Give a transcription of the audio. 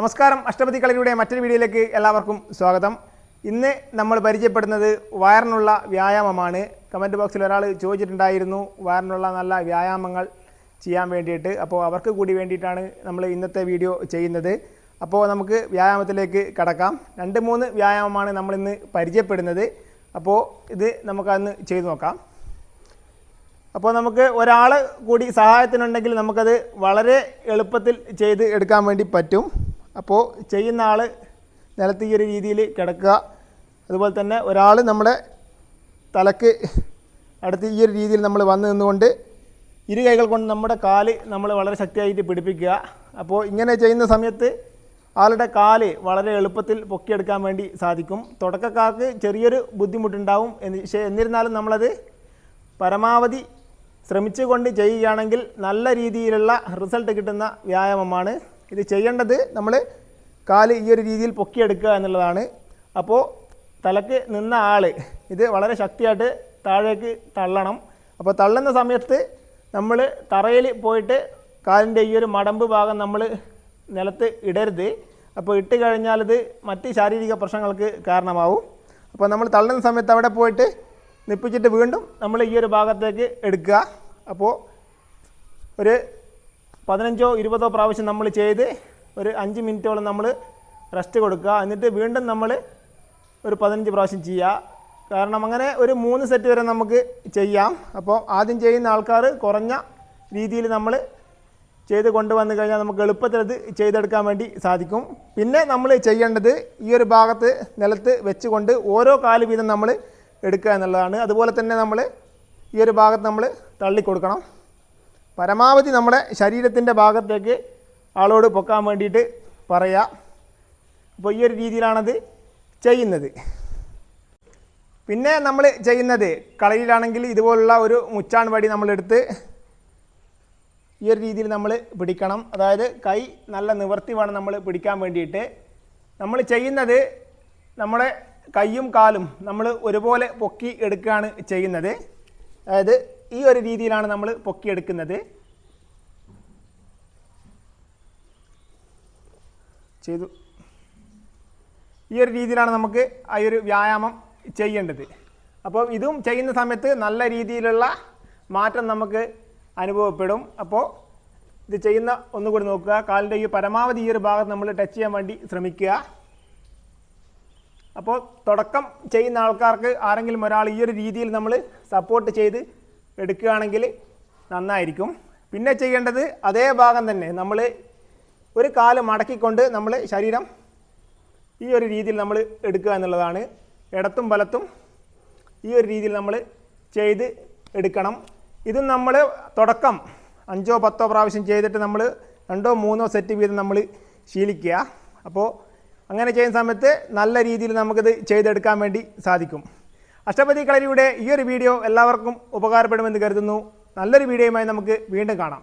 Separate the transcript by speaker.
Speaker 1: നമസ്കാരം. അഷ്ടപതി കളരിയുടെ മറ്റൊരു വീഡിയോയിലേക്ക് എല്ലാവർക്കും സ്വാഗതം. ഇന്ന് നമ്മൾ പരിചയപ്പെടുന്നത് വയറിനുള്ള വ്യായാമമാണ്. കമന്റ് ബോക്സിൽ ഒരാൾ ചോദിച്ചിട്ടുണ്ടായിരുന്നു വയറിനുള്ള നല്ല വ്യായാമങ്ങൾ ചെയ്യാൻ വേണ്ടിയിട്ട്. അപ്പോൾ അവർക്ക് കൂടി വേണ്ടിയിട്ടാണ് നമ്മൾ ഇന്നത്തെ വീഡിയോ ചെയ്യുന്നത്. അപ്പോൾ നമുക്ക് വ്യായാമത്തിലേക്ക് കടക്കാം. രണ്ട് മൂന്ന് വ്യായാമമാണ് നമ്മളിന്ന് പരിചയപ്പെടുന്നത്. അപ്പോൾ ഇത് നമുക്കന്ന് ചെയ്തു നോക്കാം. അപ്പോൾ നമുക്ക് ഒരാൾ കൂടി സഹായത്തിനുണ്ടെങ്കിൽ നമുക്കത് വളരെ എളുപ്പത്തിൽ ചെയ്ത് എടുക്കാൻ വേണ്ടി പറ്റും. അപ്പോൾ ചെയ്യുന്ന ആൾ നിലത്ത് ഈ ഒരു രീതിയിൽ കിടക്കുക. അതുപോലെ തന്നെ ഒരാൾ നമ്മുടെ തലക്ക് അടുത്ത് ഈ ഒരു രീതിയിൽ നമ്മൾ വന്ന് നിന്നുകൊണ്ട് ഇരു കൈകൾ കൊണ്ട് നമ്മുടെ കാൽ നമ്മൾ വളരെ ശക്തിയായിട്ട് പിടിപ്പിക്കുക. അപ്പോൾ ഇങ്ങനെ ചെയ്യുന്ന സമയത്ത് ആളുടെ കാൽ വളരെ എളുപ്പത്തിൽ പൊക്കിയെടുക്കാൻ വേണ്ടി സാധിക്കും. തുടക്കക്കാർക്ക് ചെറിയൊരു ബുദ്ധിമുട്ടുണ്ടാവും. എന്ന് പക്ഷേ എന്നിരുന്നാലും നമ്മളത് പരമാവധി ശ്രമിച്ചുകൊണ്ട് ചെയ്യുകയാണെങ്കിൽ നല്ല രീതിയിലുള്ള റിസൾട്ട് കിട്ടുന്ന വ്യായാമമാണ് ഇത് ചെയ്യേണ്ടത് നമ്മൾ കാൽ ഈ ഒരു രീതിയിൽ പൊക്കിയെടുക്കുക എന്നുള്ളതാണ്. അപ്പോൾ തലക്ക് നിന്ന ആൾ ഇത് വളരെ ശക്തിയായിട്ട് താഴേക്ക് തള്ളണം. അപ്പോൾ തള്ളുന്ന സമയത്ത് നമ്മൾ തറയിൽ പോയിട്ട് കാലിന്റെ ഈ ഒരു മടമ്പ് ഭാഗം നമ്മൾ നിലത്ത് ഇടരുത്. അപ്പോൾ ഇട്ട് കഴിഞ്ഞാൽ ഇത് മറ്റ് ശാരീരിക പ്രശ്നങ്ങൾക്ക് കാരണമാവും. അപ്പോൾ നമ്മൾ തള്ളുന്ന സമയത്ത് അവിടെ പോയിട്ട് നിപ്പിച്ചിട്ട് വീണ്ടും നമ്മൾ ഈ ഒരു ഭാഗത്തേക്ക് എടുക്കുക. അപ്പോൾ ഒരു പതിനഞ്ചോ ഇരുപതോ പ്രാവശ്യം നമ്മൾ ചെയ്ത് ഒരു അഞ്ച് മിനിറ്റോളം നമ്മൾ റെസ്റ്റ് കൊടുക്കുക. എന്നിട്ട് വീണ്ടും നമ്മൾ ഒരു പതിനഞ്ച് പ്രാവശ്യം ചെയ്യുക. കാരണം അങ്ങനെ ഒരു മൂന്ന് സെറ്റ് വരെ നമുക്ക് ചെയ്യാം. അപ്പോൾ ആദ്യം ചെയ്യുന്ന ആൾക്കാർ കുറഞ്ഞ രീതിയിൽ നമ്മൾ ചെയ്ത് കൊണ്ടുവന്നു കഴിഞ്ഞാൽ നമുക്ക് എളുപ്പത്തിൽ അത് ചെയ്തെടുക്കാൻ വേണ്ടി സാധിക്കും. പിന്നെ നമ്മൾ ചെയ്യേണ്ടത് ഈ ഒരു ഭാഗത്ത് നിലത്ത് വെച്ചുകൊണ്ട് ഓരോ കാൽ വീതം നമ്മൾ എടുക്കുക എന്നുള്ളതാണ്. അതുപോലെ തന്നെ നമ്മൾ ഈ ഒരു ഭാഗത്ത് നമ്മൾ തള്ളിക്കൊടുക്കണം. പരമാവധി നമ്മുടെ ശരീരത്തിന്റെ ഭാഗത്തേക്ക് ആളോട് പൊക്കാൻ വേണ്ടിയിട്ട് പറയുക. അപ്പോൾ ഈ ഒരു രീതിയിലാണത് ചെയ്യുന്നത്. പിന്നെ നമ്മൾ ചെയ്യുന്നത് കളയിലാണെങ്കിൽ ഇതുപോലുള്ള ഒരു മുച്ചാൺ വടി നമ്മളെടുത്ത് ഈ ഒരു രീതിയിൽ നമ്മൾ പിടിക്കണം. അതായത് കൈ നല്ല നിവർത്തി വേണം നമ്മൾ പിടിക്കാൻ വേണ്ടിയിട്ട്. നമ്മൾ ചെയ്യുന്നത് നമ്മുടെ കൈയും കാലും നമ്മൾ ഒരുപോലെ പൊക്കി എടുക്കുകയാണ് ചെയ്യുന്നത്. അതായത് ഈ ഒരു രീതിയിലാണ് നമ്മൾ പൊക്കിയെടുക്കുന്നത്. ചെയ്തു. ഈ ഒരു രീതിയിലാണ് നമുക്ക് ആ ഒരു വ്യായാമം ചെയ്യേണ്ടത്. അപ്പോൾ ഇതും ചെയ്യുന്ന സമയത്ത് നല്ല രീതിയിലുള്ള മാറ്റം നമുക്ക് അനുഭവപ്പെടും. അപ്പോൾ ഇത് ചെയ്യുന്ന ഒന്നുകൂടി നോക്കുക. കാലിന്റെ ഈ പരമാവധി ഈ ഒരു ഭാഗത്ത് നമ്മൾ ടച്ച് ചെയ്യാൻ വേണ്ടി ശ്രമിക്കുക. അപ്പോൾ തുടക്കം ചെയ്യുന്ന ആൾക്കാർക്ക് ആരെങ്കിലും ഒരാൾ ഈ ഒരു രീതിയിൽ നമ്മൾ സപ്പോർട്ട് ചെയ്ത് എടുക്കുകയാണെങ്കിൽ നന്നായിരിക്കും. പിന്നെ ചെയ്യേണ്ടത് അതേ ഭാഗം തന്നെ നമ്മൾ ഒരു കാൽ മടക്കിക്കൊണ്ട് നമ്മൾ ശരീരം ഈ ഒരു രീതിയിൽ നമ്മൾ എടുക്കുക എന്നുള്ളതാണ്. ഇടത്തും വലത്തും ഈ ഒരു രീതിയിൽ നമ്മൾ ചെയ്ത് എടുക്കണം. ഇതും നമ്മൾ തുടക്കം അഞ്ചോ പത്തോ പ്രാവശ്യം ചെയ്തിട്ട് നമ്മൾ രണ്ടോ മൂന്നോ സെറ്റ് വീതം നമ്മൾ ശീലിക്കുക. അപ്പോൾ അങ്ങനെ ചെയ്യുന്ന സമയത്ത് നല്ല രീതിയിൽ നമുക്കിത് ചെയ്തെടുക്കാൻ വേണ്ടി സാധിക്കും. അഷ്ടപതി കളരിയുടെ ഈ ഒരു വീഡിയോ എല്ലാവർക്കും ഉപകാരപ്പെടുമെന്ന് കരുതുന്നു. നല്ലൊരു വീഡിയോയുമായി നമുക്ക് വീണ്ടും കാണാം.